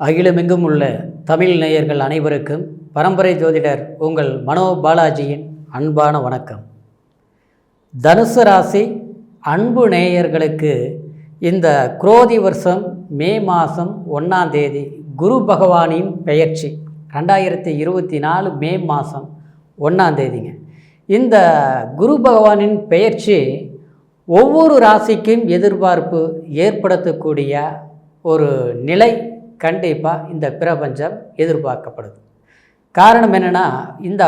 அகிலமெங்கும் உள்ள தமிழ் நேயர்கள் அனைவருக்கும் பரம்பரை ஜோதிடர் உங்கள் மனோ பாலாஜியின் அன்பான வணக்கம். தனுசு ராசி அன்பு நேயர்களுக்கு இந்த குரோதி வருஷம் மே மாதம் ஒன்றாம் தேதி குரு பகவானின் பெயர்ச்சி. ரெண்டாயிரத்தி இருபத்தி நாலு மே மாதம் ஒன்றாம் தேதிங்க. இந்த குரு பகவானின் பெயர்ச்சி ஒவ்வொரு ராசிக்கும் எதிர்பார்ப்பு ஏற்படுத்தக்கூடிய ஒரு நிலை கண்டிப்பாக இந்த பிரபஞ்சம் எதிர்பார்க்கப்படுது. காரணம் என்னென்னா இந்த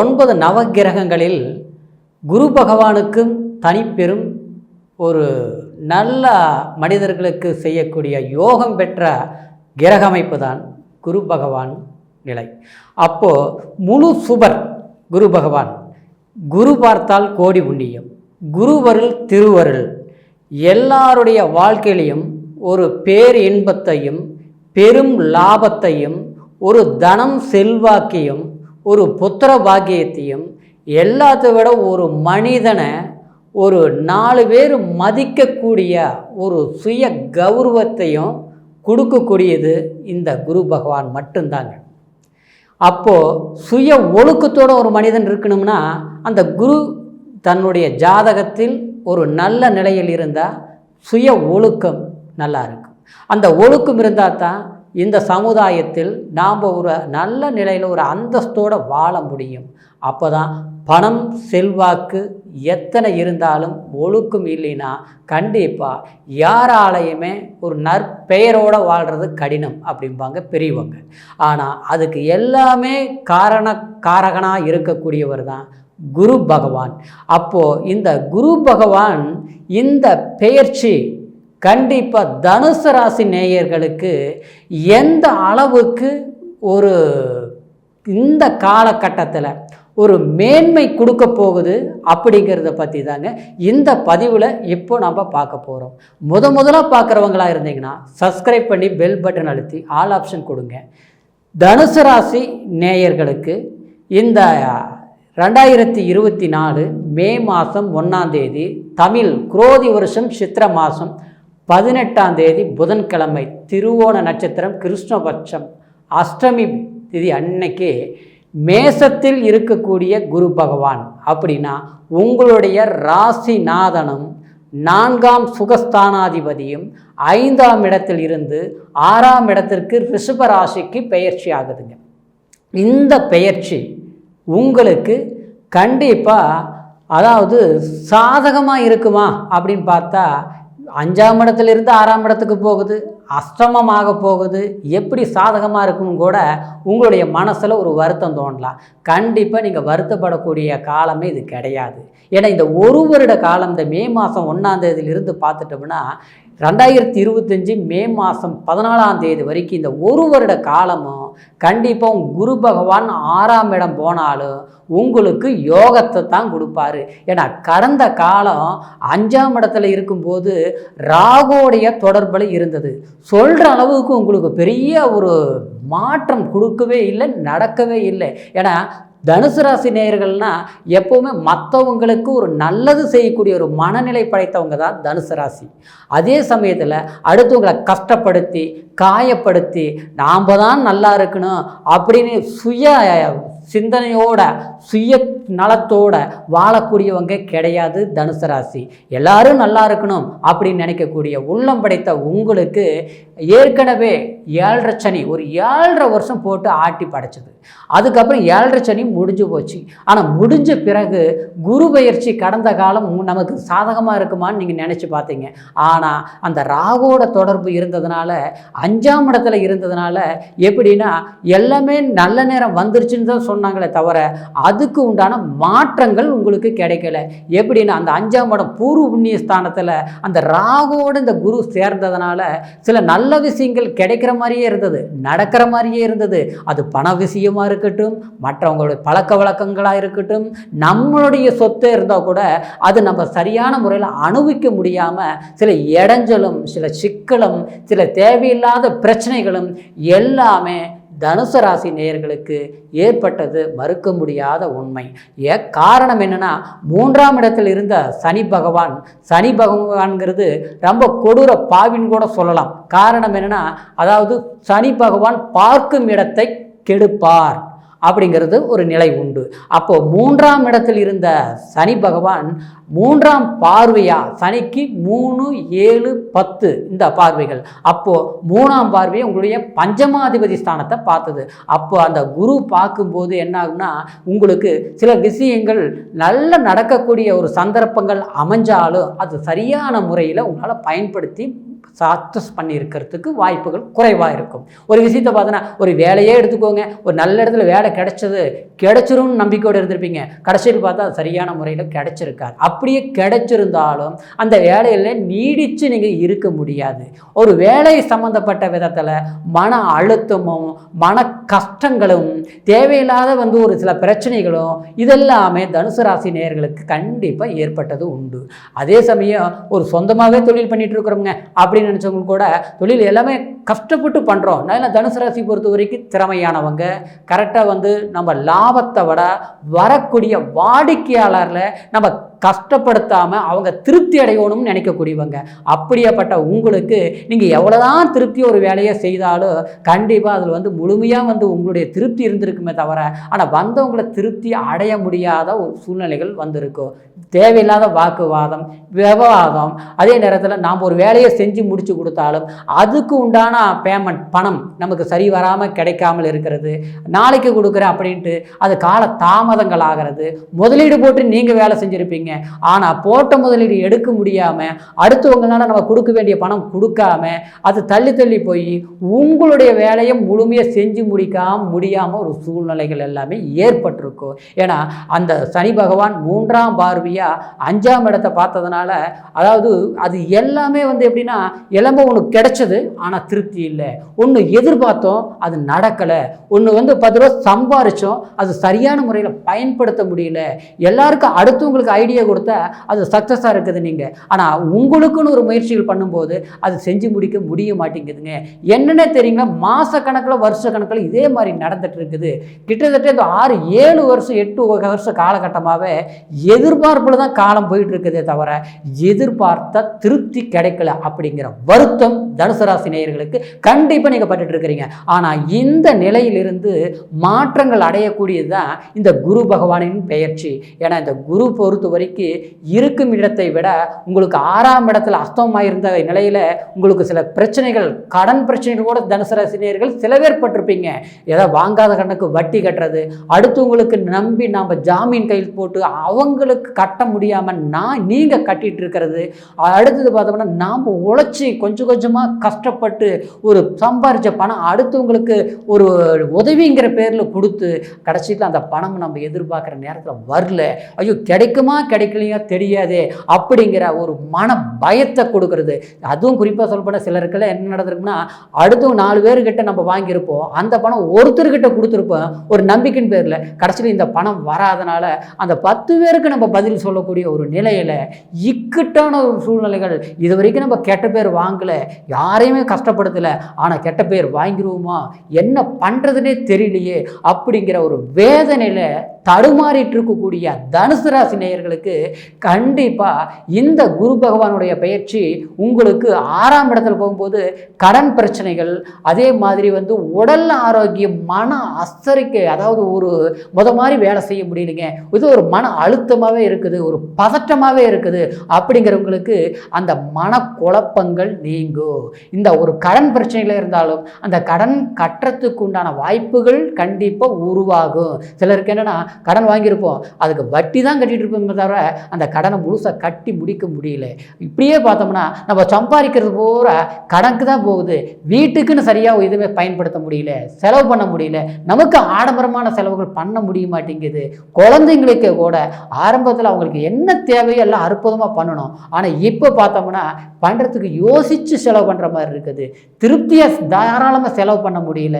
ஒன்பது நவகிரகங்களில் குரு பகவானுக்கும் தனிப்பெரும் ஒரு நல்ல மனிதர்களுக்கு செய்யக்கூடிய யோகம் பெற்ற கிரக அமைப்பு தான் குரு பகவான் நிலை. அப்போது முழு சுபர் குரு பகவான். குரு பார்த்தால் கோடி புண்ணியம் குருவருள் திருவருள். எல்லாருடைய வாழ்க்கையிலையும் ஒரு பேர் இன்பத்தையும் பெரும் லாபத்தையும் ஒரு தனம் செல்வாக்கையும் ஒரு புத்திர பாக்கியத்தையும் எல்லாத்தை விட ஒரு மனிதனை ஒரு நாலு பேர் மதிக்கக்கூடிய ஒரு சுய கௌரவத்தையும் கொடுக்கக்கூடியது இந்த குரு பகவான் மட்டும்தாங்க. அப்போது சுய ஒழுக்கத்தோட ஒரு மனிதன் இருக்கணும்னா அந்த குரு தன்னுடைய ஜாதகத்தில் ஒரு நல்ல நிலையில் இருந்தால் சுய ஒழுக்கம் நல்லா இருக்கும். அந்த ஒழுக்கம் இருந்தால் தான் இந்த சமுதாயத்தில் நாம் ஒரு நல்ல நிலையில் ஒரு அந்தஸ்தோடு வாழ முடியும். அப்போ தான் பணம் செல்வாக்கு எத்தனை இருந்தாலும் ஒழுக்கம் இல்லைன்னா கண்டிப்பாக யாராலையுமே ஒரு நற்பெயரோடு வாழ்கிறது கடினம் அப்படிம்பாங்க பெரியவங்க. ஆனால் அதுக்கு எல்லாமே காரண காரகனாக இருக்கக்கூடியவர் தான் குரு பகவான். அப்போது இந்த குரு பகவான் இந்த பெயர்ச்சி கண்டிப்பாக தனுசு ராசி நேயர்களுக்கு எந்த அளவுக்கு ஒரு இந்த காலகட்டத்தில் ஒரு மேன்மை கொடுக்க போகுது அப்படிங்கிறத பற்றி தாங்க இந்த பதிவில் இப்போ நம்ம பார்க்க போகிறோம் முத முதலாக பார்க்குறவங்களா இருந்தீங்கன்னா சப்ஸ்கிரைப் பண்ணி பெல் பட்டன் அழுத்தி ஆல் ஆப்ஷன் கொடுங்க. தனுசு ராசி நேயர்களுக்கு இந்த ரெண்டாயிரத்தி இருபத்தி நாலு மே மாதம் ஒன்றாம் தேதி தமிழ் குரோதி வருஷம் சித்திர மாதம் பதினெட்டாம் தேதி புதன்கிழமை திருவோண நட்சத்திரம் கிருஷ்ணபட்சம். அஷ்டமி திதி அன்னைக்கு மேசத்தில் இருக்கக்கூடிய குரு பகவான். அப்படின்னா உங்களுடைய ராசிநாதனும் நான்காம் சுகஸ்தானாதிபதியும் ஐந்தாம் இடத்தில் இருந்து ஆறாம் இடத்திற்கு ரிஷபராசிக்கு பெயர்ச்சி ஆகுதுங்க. இந்த பெயர்ச்சி உங்களுக்கு கண்டிப்பாக அதாவது சாதகமாக இருக்குமா அப்படின்னு பார்த்தா அஞ்சாம் இடத்துலேருந்து ஆறாம் இடத்துக்கு போகுது அஷ்டமமாக போகுது. எப்படி சாதகமாக இருக்குன்னு கூட உங்களுடைய மனசில் ஒரு வருத்தம் தோணலாம் கண்டிப்பாக நீங்கள் வருத்தப்படக்கூடிய காலமே இது கிடையாது. ஏன்னா இந்த ஒரு வருட காலம் இந்த மே மாதம் ஒன்றாந்தேதியிலிருந்து பார்த்துட்டோம்னா ரெண்டாயிரத்தி இருபத்தஞ்சி மே மாதம் பதினாலாம் தேதி வரைக்கும் இந்த ஒரு வருட காலமும் கண்டிப்பாக உங்கள் குரு பகவான் ஆறாம் இடம் போனாலும் உங்களுக்கு யோகத்தை தான் கொடுப்பாரு. ஏன்னா கடந்த காலம் அஞ்சாம் இடத்துல இருக்கும்போது ராகோடைய தொடர்பில் இருந்தது. சொல்கிற அளவுக்கு உங்களுக்கு பெரிய ஒரு மாற்றம் கொடுக்கவே இல்லை நடக்கவே இல்லை. ஏன்னா தனுசு ராசி நேயர்கள்னா எப்போவுமே மற்றவங்களுக்கு ஒரு நல்லது செய்யக்கூடிய ஒரு மனநிலை படைத்தவங்க தான் தனுசு ராசி. அதே சமயத்தில் அடுத்தவங்களை கஷ்டப்படுத்தி காயப்படுத்தி நாம் தான் நல்லா இருக்கணும் அப்படின்னு சுய சிந்தனையோட சுய நலத்தோட வாழக்கூடியவங்க கிடையாது தனுசு ராசி. எல்லாரும் நல்லா இருக்கணும் அப்படின்னு நினைக்கக்கூடிய உள்ளம் படைத்த உங்களுக்கு ஏற்கனவே ஏழரை சனி ஒரு ஏழரை வருஷம் போட்டு ஆட்டி படைச்சது. அதுக்கப்புறம் ஏழரை சனி முடிஞ்சு போச்சு. ஆனால் முடிஞ்ச பிறகு குரு பயிற்சி கடந்த காலம் நமக்கு சாதகமாக இருக்குமான்னு நீங்கள் நினச்சி பார்த்தீங்க. ஆனால் அந்த ராகோட தொடர்பு இருந்ததுனால அஞ்சாம் இடத்துல இருந்ததுனால எப்படின்னா எல்லாமே நல்ல நேரம் வந்துருச்சுன்னு தான் சொன்னாங்களே தவிர அதுக்கு உண்டான மாற்றங்கள் உங்களுக்கு கிடைக்கல. எப்படின்னா அந்த அஞ்சாம் இடம் பூர்வ புண்ணிய ஸ்தானத்தில் அந்த ராகோடு இந்த குரு சேர்ந்ததுனால சில நல்ல விஷயங்கள் கிடைக்கிற மாதிரியே இருந்தது நடக்கிற மாதிரியே இருந்தது. அது பண விஷயமா இருக்கட்டும் மற்றவங்களுடைய பழக்க வழக்கங்களாக இருக்கட்டும் நம்மளுடைய சொத்து இருந்தால் கூட அது நம்ம சரியான முறையில் அனுபவிக்க முடியாமல் சில இடைஞ்சலும் சில சிக்கலும் சில தேவையில்லாத பிரச்சனைகளும் எல்லாமே தனுசு ராசி நேயர்களுக்கு ஏற்பட்டது மறுக்க முடியாத உண்மை. ஏ காரணம் என்னென்னா மூன்றாம் இடத்தில் இருந்த சனி பகவான் சனி பகவான்கிறது ரொம்ப கொடூர பாவின்னு கூட சொல்லலாம். காரணம் என்னென்னா அதாவது சனி பகவான் பார்க்கும் இடத்தை கெடுப்பார். அப்படிங்கிறது ஒரு நிலை உண்டு. அப்போ மூன்றாம் இடத்தில் இருந்த சனி பகவான் மூன்றாம் பார்வையா? சனிக்கு மூணு ஏழு பத்து இந்த பார்வைகள். அப்போ மூணாம் பார்வையை உங்களுடைய பஞ்சமாதிபதி ஸ்தானத்தை பார்த்தது. அப்போ அந்த குரு பார்க்கும்போது என்ன ஆகும்னா உங்களுக்கு சில விஷயங்கள் நல்ல நடக்கக்கூடிய ஒரு சந்தர்ப்பங்கள் அமைஞ்சாலும் அது சரியான முறையில் உங்களால் பயன்படுத்தி சாக்சஸ் பண்ணியிருக்கிறதுக்கு வாய்ப்புகள் குறைவாக இருக்கும். ஒரு விஷயத்தை பார்த்தோன்னா ஒரு வேலையே எடுத்துக்கோங்க. ஒரு நல்ல இடத்துல வேலை கிடைச்சது கிடைச்சிரும்னு நம்பிக்கையோடு இருந்திருப்பீங்க. கடைசியில் பார்த்தா அது சரியான முறையில் கிடைச்சிருக்காரு அப்படியே கிடைச்சிருந்தாலும் அந்த வேலையில் நீடித்து நீங்கள் இருக்க முடியாது. ஒரு வேலை சம்மந்தப்பட்ட விதத்தில் மன அழுத்தமும் மன கஷ்டங்களும் தேவையில்லாத வந்து ஒரு சில பிரச்சனைகளும் இதெல்லாமே தனுசு ராசி நேர்களுக்கு கண்டிப்பாக ஏற்பட்டது உண்டு. அதே சமயம் ஒரு சொந்தமாகவே தொழில் பண்ணிகிட்டு இருக்கிறோங்க அப்படின்னு நினச்சவங்க கூட தொழில் எல்லாமே கஷ்டப்பட்டு பண்ணுறோம் நான் தனுசு ராசி பொறுத்த வரைக்கும் திறமையானவங்க. கரெக்டாக வந்து நம்ம லாபத்தை விட வரக்கூடிய வாடிக்கையாளரில் நம்ம கஷ்டப்படுத்தாமல் அவங்க திருப்தி அடையணும்னு நினைக்கக்கூடியவங்க. அப்படியாப்பட்ட உங்களுக்கு நீங்கள் எவ்வளோதான் திருப்தி ஒரு வேலையை செய்தாலும் கண்டிப்பாக அதில் வந்து முழுமையாக வந்து உங்களுடைய திருப்தி இருந்திருக்குமே தவிர ஆனால் வந்தவங்களை திருப்தி அடைய முடியாத ஒரு சூழ்நிலைகள் வந்திருக்கும். தேவையில்லாத வாக்குவாதம் விவாதம் அதே நேரத்தில் நாம் ஒரு வேலையை செஞ்சு முடிச்சு கொடுத்தாலும் அதுக்கு உண்டான பேமெண்ட் பணம் நமக்கு சரி வராமல் கிடைக்காமல் இருக்கிறது. நாளைக்கு கொடுக்குறேன் அப்படின்ட்டு அது கால தாமதங்கள் ஆகிறது. முதலீடு போட்டு நீங்கள் வேலை செஞ்சுருப்பீங்க. ஆனால் போட்ட முதலீடு எடுக்க முடியாமல் அடுத்தவங்களால நம்ம கொடுக்க வேண்டிய பணம் கொடுக்காம அது தள்ளி தள்ளி போய் உங்களுடைய வேலையை முழுமையாக செஞ்சு முடிக்காம முடியாமல் ஒரு சூழ்நிலைகள் எல்லாமே ஏற்பட்டிருக்கும். ஏன்னா அந்த சனி பகவான் மூன்றாம் பார்வையாக அஞ்சாம் இடத்தை பார்த்ததுனால அதாவது அது எல்லாமே வந்து எப்படின்னா இளம்போ ஒன்று கிடைச்சது ஆனால் திருப்தி இல்லை. ஒன்று எதிர்பார்த்தோம் அது நடக்கலை. ஒன்று வந்து பத்து ரூபா சம்பாரிச்சோம் அது சரியான முறையில் பயன்படுத்த முடியல. எல்லாருக்கும் அடுத்தவங்களுக்கு ஐடியா கொடுத்தா அது சக்ஸஸாக இருக்குது நீங்கள் ஆனால் உங்களுக்குன்னு ஒரு முயற்சிகள் பண்ணும்போது அது செஞ்சு முடிக்க முடிய மாட்டேங்குதுங்க. என்னென்ன தெரியுங்களா மாத கணக்கில் வருஷ கணக்கில் இதே மாதிரி நடந்துட்டு இருக்குது. கிட்டத்தட்ட இந்த ஆறு ஏழு வருஷம் எட்டு வருஷ காலகட்டமாகவே எதிர்பார்ப்பில் தான் காலம் போயிட்டு இருக்குதே தவிர எதிர்பார்த்த திருப்தி கிடைக்கல அப்படிங்கிற வருத்தம் தனுசு ராசி நேயர்களுக்கு கண்டிப்பாக நீங்கள் பட்டுட்டு இருக்கிறீங்க. ஆனால் இந்த நிலையிலிருந்து மாற்றங்கள் அடையக்கூடியது தான் இந்த குரு பகவானின் பெயர்ச்சி. ஏன்னா இந்த குரு பொறுத்த வரைக்கும் இருக்கும் இடத்தை விட உங்களுக்கு ஆறாம் இடத்துல அஸ்தமாயிருந்த நிலையில் உங்களுக்கு சில பிரச்சனைகள் கடன் பிரச்சனைகள் கூட தனுசு ராசி நேயர்கள் சில பேர் பட்டிருப்பீங்க. ஏதோ வாங்காத கணக்கு வட்டி கட்டுறது அடுத்தவங்களுக்கு நம்பி நாம் ஜாமீன் கையில் போட்டு அவங்களுக்கு கட்ட முடியாமல் நான் நீங்கள் கட்டிட்டு இருக்கிறது. அடுத்தது பார்த்தோம்னா நாம் உழைச்சி கொஞ்சம் கொஞ்சமாக கஷ்டப்பட்டு ஒரு சம்பாரித்த பணம் அடுத்தவங்களுக்கு ஒரு உதவிங்கிற பேரில் கொடுத்து கடைசியில் அந்த பணம் நம்ம எதிர்பார்க்குற நேரத்தில் வரல. ஐயோ கிடைக்குமா கிடைக்கலையா தெரியாதே அப்படிங்கிற ஒரு மன பயத்தை கொடுக்கறது. அதுவும் குறிப்பாக சொல்லப்போனால் சிலருக்கெல்லாம் என்ன நடந்திருக்குன்னா அடுத்தவங்க நாலு பேர்கிட்ட நம்ம வாங்கியிருப்போம். அந்த பணம் ஒருத்தர்கிட்ட கொடுத்துருப்போம். ஒரு நம்பிக்கையின் பேரில். கடைசியில் இந்த பணம் வராதனால அந்த பத்து பேருக்கு நம்ம பதில் சொல்லக்கூடிய ஒரு நிலையில் இக்கட்டான ஒரு சூழ்நிலைகள் இது வரைக்கும் நம்ம கெட்ட பேர் வாங்கலை யாரையுமே கஷ்டப்படுத்தலை ஆனால் கெட்ட பேர் வாங்கிடுவோமா என்ன பண்ணுறதுனே தெரியலையே அப்படிங்கிற ஒரு வேதனையில் தடுமாறிட்டு இருக்கக்கூடிய தனுசு ராசி நேயர்களுக்கு கண்டிப்பாக இந்த குரு பகவானுடைய பயிற்சி உங்களுக்கு ஆறாம் இடத்துல போகும்போது கடன் பிரச்சனைகள் அதே மாதிரி வந்து உடல் ஆரோக்கியம் மன அஸ்தரிக்கை அதாவது ஒரு முத மாதிரி வேலை செய்ய முடியலைங்க. இது ஒரு மன அழுத்தமாகவே இருக்குது ஒரு பதட்டமாகவே இருக்குது அப்படிங்கிறவங்களுக்கு அந்த மன குழப்பங்கள் நீங்கும். இந்த ஒரு கடன் பிரச்சனைகள் இருந்தாலும் அந்த கடன் கட்டுறதுக்கு உண்டான வாய்ப்புகள் கண்டிப்பாக உருவாகும். சிலருக்கு என்னென்னா கடன் வாங்கியிருப்போம். அதுக்கு வட்டி தான் கட்டிகிட்டு இருப்போமே தவிர அந்த கடனை முழுசாக கட்டி முடிக்க முடியல. இப்படியே பார்த்தோம்னா நம்ம சம்பாதிக்கிறது பூரா கணக்கு தான் போகுது. வீட்டுக்குன்னு சரியாக எதுவுமே பயன்படுத்த முடியல. செலவு பண்ண முடியல. நமக்கு ஆடம்பரமான செலவுகள் பண்ண முடிய மாட்டேங்குது. குழந்தைங்களுக்கு கூட ஆரம்பத்தில் அவங்களுக்கு என்ன தேவையோ எல்லாம் அற்புதமாக பண்ணணும். ஆனால் இப்போ பார்த்தோம்னா பண்ணுறதுக்கு யோசித்து செலவு பண்ணுற மாதிரி இருக்குது. திருப்தியாக தாராளமாக செலவு பண்ண முடியல.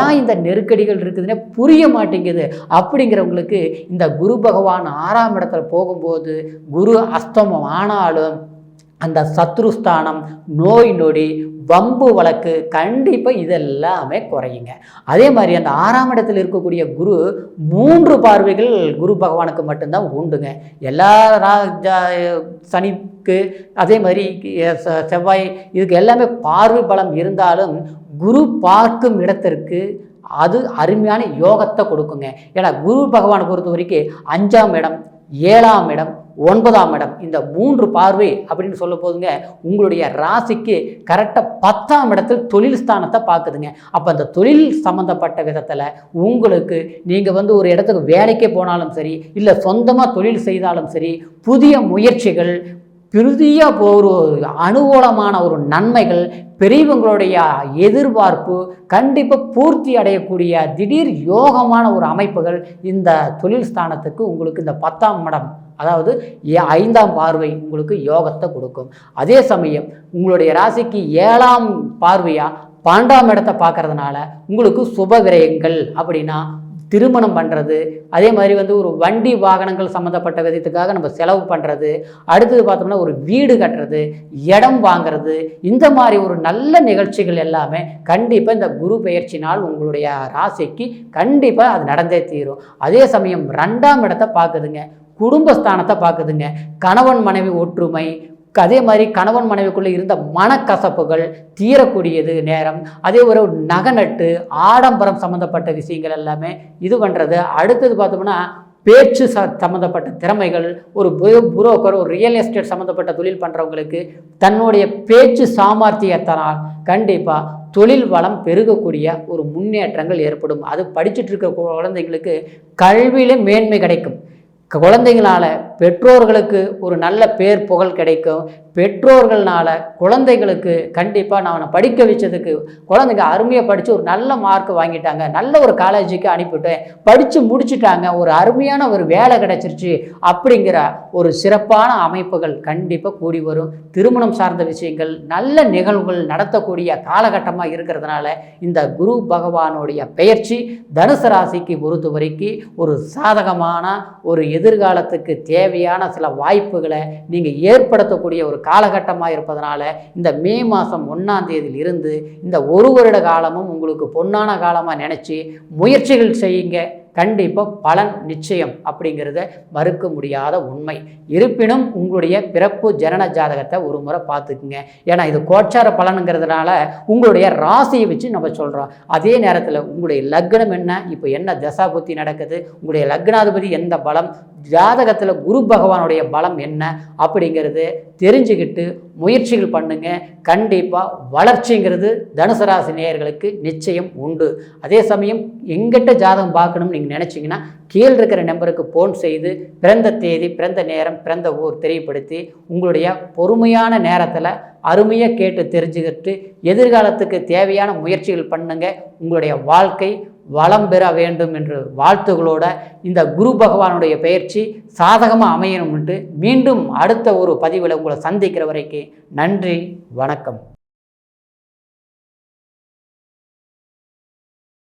ஏன் இந்த நெருக்கடிகள் இருக்குதுன்னே புரிய மாட்டேங்குது. அப்படிங்கிற அப்படிங்கிறவங்களுக்கு இந்த குரு பகவான் ஆறாம் இடத்துல போகும்போது குரு அஸ்தமம் ஆனாலும் அந்த சத்ருஸ்தானம் நோய் நொடி வம்பு வழக்கு கண்டிப்பாக இதெல்லாமே குறையுங்க. அதே மாதிரி அந்த ஆறாம் இடத்தில் இருக்கக்கூடிய குரு மூன்று பார்வைகள் குரு பகவானுக்கு மட்டும்தான் உண்டுங்க. எல்லா ராஜா சனிக்கு அதே மாதிரி செவ்வாய் இதுக்கு எல்லாமே பார்வை பலம் இருந்தாலும் குரு பார்க்கும் இடத்திற்கு அது அருமையான யோகத்தை கொடுக்குங்க. ஏன்னா குரு பகவானை பொறுத்த வரைக்கும் அஞ்சாம் இடம் ஏழாம் இடம் ஒன்பதாம் இடம் இந்த மூன்று பார்வை அப்படின்னு சொல்ல போதுங்க உங்களுடைய ராசிக்கு கரெக்டாக பத்தாம் இடத்தில் தொழில் ஸ்தானத்தை பார்க்குதுங்க. அப்போ அந்த தொழில் சம்மந்தப்பட்ட விதத்தில் உங்களுக்கு நீங்கள் வந்து ஒரு இடத்துக்கு வேலைக்கே போனாலும் சரி இல்லை சொந்தமாக தொழில் செய்தாலும் சரி புதிய முயற்சிகள் பெரிய ஒரு அனுகூலமான ஒரு நன்மைகள் பெரியவங்களுடைய எதிர்பார்ப்பு கண்டிப்பாக பூர்த்தி அடையக்கூடிய திடீர் யோகமான ஒரு அமைப்புகள் இந்த தொழில் ஸ்தானத்துக்கு உங்களுக்கு இந்த பத்தாம் மடம் அதாவது ஏ- ஐந்தாம் பார்வை உங்களுக்கு யோகத்தை கொடுக்கும். அதே சமயம் உங்களுடைய ராசிக்கு ஏழாம் பார்வையாக பன்னெண்டாம் இடத்தை பார்க்கறதுனால உங்களுக்கு சுப விரயங்கள் அப்படின்னா திருமணம் பண்ணுறது அதே மாதிரி வந்து ஒரு வண்டி வாகனங்கள் சம்மந்தப்பட்ட விதத்துக்காக நம்ம செலவு பண்ணுறது அடுத்தது பார்த்தோம்னா ஒரு வீடு கட்டுறது இடம் வாங்குறது இந்த மாதிரி ஒரு நல்ல நிகழ்ச்சிகள் எல்லாமே கண்டிப்பாக இந்த குரு பெயர்ச்சினால் உங்களுடைய ராசிக்கு கண்டிப்பாக அது நடந்தே தீரும். அதே சமயம் ரெண்டாம் இடத்தை பார்க்குதுங்க குடும்பஸ்தானத்தை பார்க்குதுங்க கணவன் மனைவி ஒற்றுமை அதே மாதிரி கணவன் மனைவிக்குள்ளே இருந்த மனக்கசப்புகள் தீரக்கூடியது நேரம். அதே ஒரு நகநட்டு ஆடம்பரம் சம்மந்தப்பட்ட விஷயங்கள் எல்லாமே இது பண்ணுறது அடுத்தது பார்த்தோம்னா பேச்சு ச சம்மந்தப்பட்ட திறமைகள் ஒரு புரோக்கர் ஒரு ரியல் எஸ்டேட் சம்மந்தப்பட்ட தொழில் பண்ணுறவங்களுக்கு தன்னுடைய பேச்சு சாமர்த்தியத்தினால் கண்டிப்பாக தொழில் வளம் பெருகக்கூடிய ஒரு முன்னேற்றங்கள் ஏற்படும். அது படிச்சுட்டு இருக்க குழந்தைங்களுக்கு கல்வியிலே மேன்மை கிடைக்கும். குழந்தைங்களால பெற்றோர்களுக்கு ஒரு நல்ல பேர் புகழ் கிடைக்கும். பெற்றோர்கள்னால குழந்தைகளுக்கு கண்டிப்பாக நான் படிக்க வச்சதுக்கு குழந்தைங்க அருமையாக படித்து ஒரு நல்ல மார்க் வாங்கிட்டாங்க. நல்ல ஒரு காலேஜுக்கு அனுப்பிவிட்டேன். படித்து முடிச்சுட்டாங்க. ஒரு அருமையான ஒரு வேலை கிடைச்சிருச்சு அப்படிங்கிற ஒரு சிறப்பான அமைப்புகள் கண்டிப்பாக கூடி வரும். திருமணம் சார்ந்த விஷயங்கள் நல்ல நிகழ்வுகள் நடத்தக்கூடிய காலகட்டமாக இருக்கிறதுனால இந்த குரு பகவானுடைய பெயர்ச்சி தனுசு ராசிக்கு பொறுத்த வரைக்கும் ஒரு சாதகமான ஒரு எதிர்காலத்துக்கு தேவையான சில வாய்ப்புகளை நீங்கள் ஏற்படுத்தக்கூடிய ஒரு காலகட்டமாக இருப்பதனால இந்த மே மாதம் ஒன்றாம் தேதியிலிருந்து இந்த ஒரு வருட காலமும் உங்களுக்கு பொன்னான காலமாக நினச்சி முயற்சிகள் செய்யுங்க. கண்டிப்பாக பலன் நிச்சயம் அப்படிங்கிறத மறுக்க முடியாத உண்மை. இருப்பினும் உங்களுடைய பிறப்பு ஜனன ஜாதகத்தை ஒரு முறை பார்த்துக்குங்க. ஏன்னா இது கோச்சார பலனுங்கிறதுனால உங்களுடைய ராசியை வச்சு நம்ம சொல்கிறோம் அதே நேரத்தில் உங்களுடைய லக்னம் என்ன? இப்போ என்ன தசா புத்தி நடக்குது? உங்களுடைய லக்னாதிபதி எந்த பலம்? ஜாதகத்தில் குரு பகவானுடைய பலம் என்ன அப்படிங்கிறது தெரிஞ்சுக்கிட்டு முயற்சிகள் பண்ணுங்கள் கண்டிப்பாக வளர்ச்சிங்கிறது தனுசு ராசி நேயர்களுக்கு நிச்சயம் உண்டு. அதே சமயம் எங்கிட்ட ஜாதகம் பார்க்கணும்னு நீங்கள் நினச்சிங்கன்னா கீழ் இருக்கிற நம்பருக்கு ஃபோன் செய்து பிறந்த தேதி பிறந்த நேரம் பிறந்த ஊர் தெரியப்படுத்தி உங்களுடைய பொறுமையான நேரத்தில் அருமையாக கேட்டு தெரிஞ்சுக்கிட்டு எதிர்காலத்துக்கு தேவையான முயற்சிகள் பண்ணுங்க. உங்களுடைய வாழ்க்கை வளம் பெற வேண்டும் என்று வாழ்த்துகளோட இந்த குரு பகவானுடைய பயிற்சி சாதகமாக அமையணும்ட்டு மீண்டும் அடுத்த ஒரு பதிவில் உங்களை சந்திக்கிற வரைக்கும் நன்றி வணக்கம்.